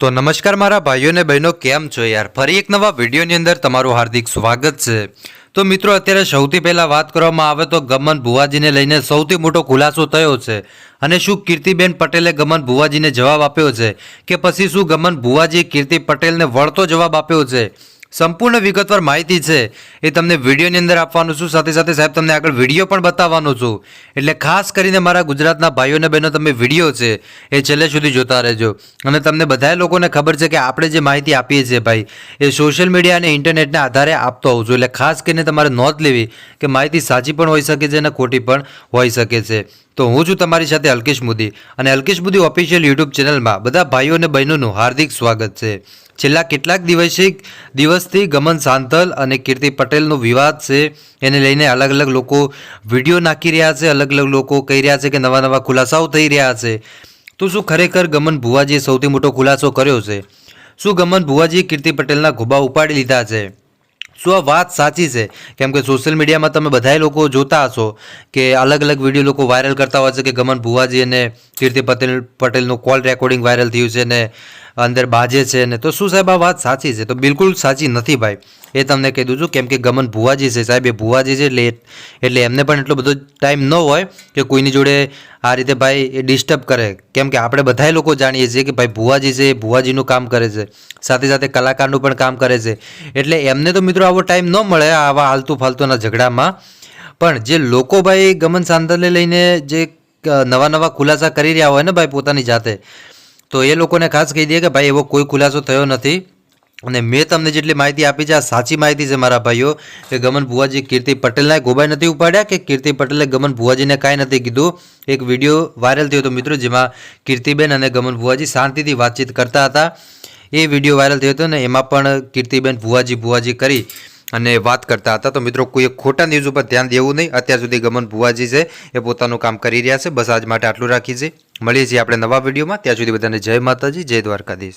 તો નમસ્કાર મારા ભાઈઓ અને બહેનો, કેમ છો યાર? ફરી એક નવા વિડીયોની અંદર તમારું હાર્દિક સ્વાગત છે. તો મિત્રો, અત્યારે સૌથી પહેલાં વાત કરવામાં આવે તો ગમન ભુવાજીને લઈને સૌથી મોટો ખુલાસો થયો છે. અને શું કીર્તિબેન પટેલે ગમન ભુવાજીને જવાબ આપ્યો છે? કે પછી શું ગમન ભુવાજીએ કીર્તિ પટેલને વળતો જવાબ આપ્યો છે? સંપૂર્ણ વિગતવાર માહિતી છે. એ તમને વિડીયોની અંદર આપવાનું છું. સાથે સાથે સાહેબ, તમને આગળ વીડિયો પણ બતાવવાનો છું. એટલે ખાસ કરીને મારા ગુજરાતના ભાઈઓ અને બહેનો, તમે વીડિયો છે એ છેલ્લે સુધી જોતા રહેજો. અને તમને બધા લોકોને ખબર છે કે આપણે જે માહિતી આપીએ છીએ ભાઈ, એ સોશિયલ મીડિયા અને ઇન્ટરનેટના આધારે આપતો હોઉં છું. એટલે ખાસ કરીને તમારે નોંધ લેવી કે માહિતી સાચી પણ હોઈ શકે છે અને ખોટી પણ હોઈ શકે છે. તો હું છું તમારી સાથે અલ્કેશ મોદી અને અલ્કેશ મોદી ઓફિશિયલ યુટ્યુબ ચેનલમાં બધા ભાઈઓ અને બહેનોનું હાર્દિક સ્વાગત છે. છેલ્લા કેટલાક દિવસે દિવસથી ગમન સાંતલ અને કીર્તિ પટેલનો વિવાદ છે. એને લઈને અલગ અલગ લોકો વીડિયો નાખી રહ્યા છે, અલગ અલગ લોકો કહી રહ્યા છે કે નવા નવા ખુલાસાઓ થઈ રહ્યા છે. તો શું ખરેખર ગમન ભુવાજીએ સૌથી મોટો ખુલાસો કર્યો છે? શું ગમન ભુવાજીએ કીર્તિ પટેલના ઘોબા ઉપાડી લીધા છે? શું આ વાત સાચી છે. કેમ કે સોશિયલ મીડિયામાં તમે બધાય લોકો જોતા હશો કે અલગ અલગ વીડિયો લોકો વાયરલ કરતા હોય છે કે ગમન ભુવાજી અને કીર્તિ પટેલ, પટેલનું કોલ રેકોર્ડિંગ વાયરલ થયું છે ને અંદર બાજે છે ને. તો શું સાહેબ આ વાત સાચી છે? તો બિલકુલ સાચી નથી ભાઈ. એ તમને કહી દઉં છું, કેમ કે ગમન ભુવાજી છે સાહેબ. એ ભુવાજી છે એટલે એટલે એમને પણ એટલો બધો ટાઈમ ન હોય કે કોઈની જોડે આ રીતે ભાઈ એ ડિસ્ટર્બ કરે. કેમ કે આપણે બધાય લોકો જાણીએ છીએ કે ભાઈ ભુવાજી છે એ ભુવાજીનું કામ કરે છે. સાથે સાથે કલાકારનું પણ કામ કરે છે. એટલે એમને તો મિત્રો આવો ટાઈમ ન મળે આવા હાલતું ફાલતુના ઝઘડામાં. પણ જે લોકો ભાઈ ગમન સાંતલને લઈને જે નવા નવા ખુલાસા કરી રહ્યા હોય ને ભાઈ પોતાની જાતે, તો એ લોકોને ખાસ કહી દઈએ કે ભાઈ એવો કોઈ ખુલાસો થયો નથી. અને મેં તમને જેટલી માહિતી આપી છે, આ સાચી માહિતી છે મારા ભાઈઓ, કે ગમન ભુવાજી કીર્તિ પટેલના ગોબાઈ નથી ઉપાડ્યા, કે કીર્તિ પટેલે ગમન ભુવાજીને કાંઈ નથી કીધું. એક વીડિયો વાયરલ થયો હતો મિત્રો, જેમાં કીર્તિબેન અને ગમન ભુવાજી શાંતિથી વાતચીત કરતા હતા. એ વીડિયો વાયરલ થયો હતો ને એમાં પણ કીર્તિબેન ભુવાજી ભુવાજી કરી અને વાત કરતા હતા. તો મિત્રો, કોઈ ખોટા ન્યૂઝ ઉપર ધ્યાન દેવું નહીં. અત્યાર સુધી ગમન ભુવાજી છે, એ પોતાનું કામ કરી રહ્યા છે. બસ આજ માટે આટલું રાખી છે મળીએ છીએ આપણે નવા વિડીયોમાં. ત્યાં સુધી બધાને જય માતાજી, જય દ્વારકાધીશ.